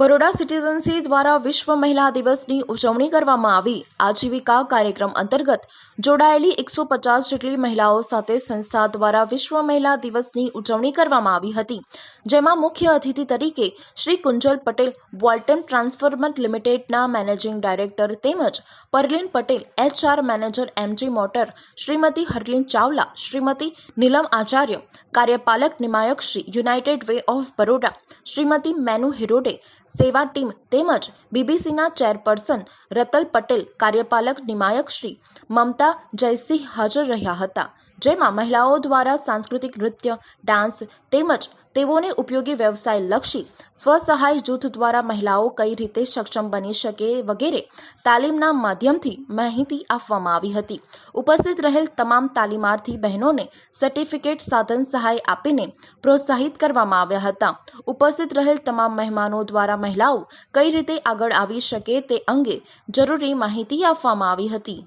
બરોડા સિટીઝન્સી દ્વારા વિશ્વ મહિલા દિવસની ઉજવણી કરવામાં આવી. આજીવિકા કાર્યક્રમ અંતર્ગત જોડાયેલી એકસો પચાસ જેટલી મહિલાઓ સાથે સંસ્થા દ્વારા વિશ્વ મહિલા દિવસની ઉજવણી કરવામાં આવી હતી. જેમાં મુખ્ય અતિથિ તરીકે શ્રી કુંજલ પટેલ, વોલ્ટન ટ્રાન્સફોર્મર લિમિટેડના મેનેજિંગ ડાયરેક્ટર તેમજ Parleen Patel, HR manager MG motor, Shrimati Harleen Chawla, Shrimati Neelam Acharya, કાર્યપાલક નિમાયક Shri united way of Baroda, Shrimati Meenu હિરોડે સેવા ટીમ તેમજ બીબીસીના ચેરપર્સન રતલ પટેલ, કાર્યપાલક નિમાયક શ્રી મમતા જયસિંહ હાજર રહ્યા હતા. જેમાં મહિલાઓ દ્વારા સાંસ્કૃતિક નૃત્ય, ડાન્સ તેમજ તેઓને ઉપયોગી વ્યવસાય લક્ષી સ્વસહાય જૂથ દ્વારા મહિલાઓ કઈ રીતે સક્ષમ બની શકે વગેરે તાલીમના માધ્યમથી માહિતી આપવામાં આવી હતી. ઉપસ્થિત રહેલ તમામ તાલીમાર્થી બહેનોને સર્ટિફિકેટ સાધન સહાય આપીને પ્રોત્સાહિત કરવામાં આવ્યા હતા. ઉપસ્થિત રહેલ તમામ મહેમાનો દ્વારા મહિલાઓ કઈ રીતે આગળ આવી શકે તે અંગે જરૂરી માહિતી આપવામાં આવી હતી.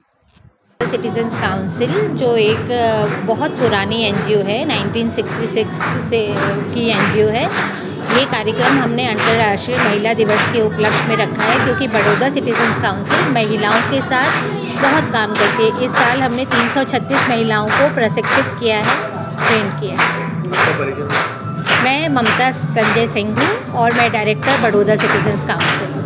सिटीजन्स काउंसिल जो एक बहुत पुरानी एनजीओ है 1966 से की एनजीओ है। ये कार्यक्रम हमने अंतर्राष्ट्रीय महिला दिवस के उपलक्ष्य में रखा है क्योंकि बड़ौदा सिटीजन्स काउंसिल महिलाओं के साथ बहुत काम करती है। इस साल हमने 336 महिलाओं को प्रशिक्षित किया है ट्रेन किया है। मैं ममता संजय सिंह हूँ और मैं डायरेक्टर बड़ौदा सिटीजन्स काउंसिल।